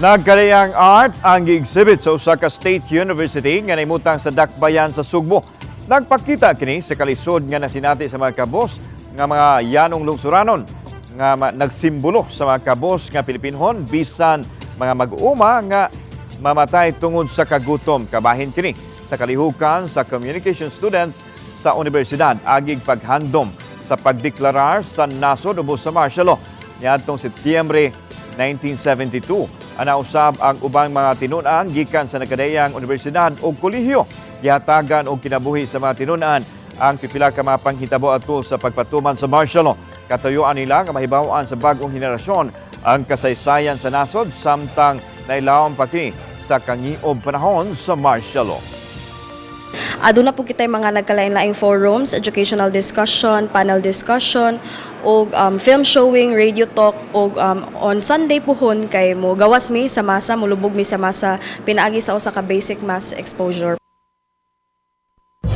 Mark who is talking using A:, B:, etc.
A: Nagkarayang art ang exhibit sa Osaka State University nga naimutang sa Dakbayan sa Sugbo. Nagpakita kini sa kalisod nga nasinati sa mga kabos nga mga yanong lungsuranon nga nagsimbolo sa mga kabos nga Pilipinhon bisan mga mag-uma nga mamatay tungod sa kagutom. Kabahin kini sa kalihukan sa communication students sa universidad. Agig paghandom sa pagdeklarar sa nasod ubos sa martial law. Niadtong Setyembre 1972 ana usab ang ubang mga tinunan gikan sa nakadayang universidad o kolehiyo. Gihatagan og kinabuhi sa mga tinunan ang pipila ka mga panghitabo atul sa pagpatuman sa martial law. Katuyuan nila nga mahibaw-an sa bagong henerasyon ang kasaysayan sa nasod samtang nailawang pa kini sa kangiob panahon sa martial law.
B: Aduna po kita mga nagkalain-laing forums, educational discussion, panel discussion, o um, film showing, radio talk, o um, on Sunday pohon kay mo gawas mi sa masa, mulubog mi sa masa, pinaagi sa usa ka basic mass exposure.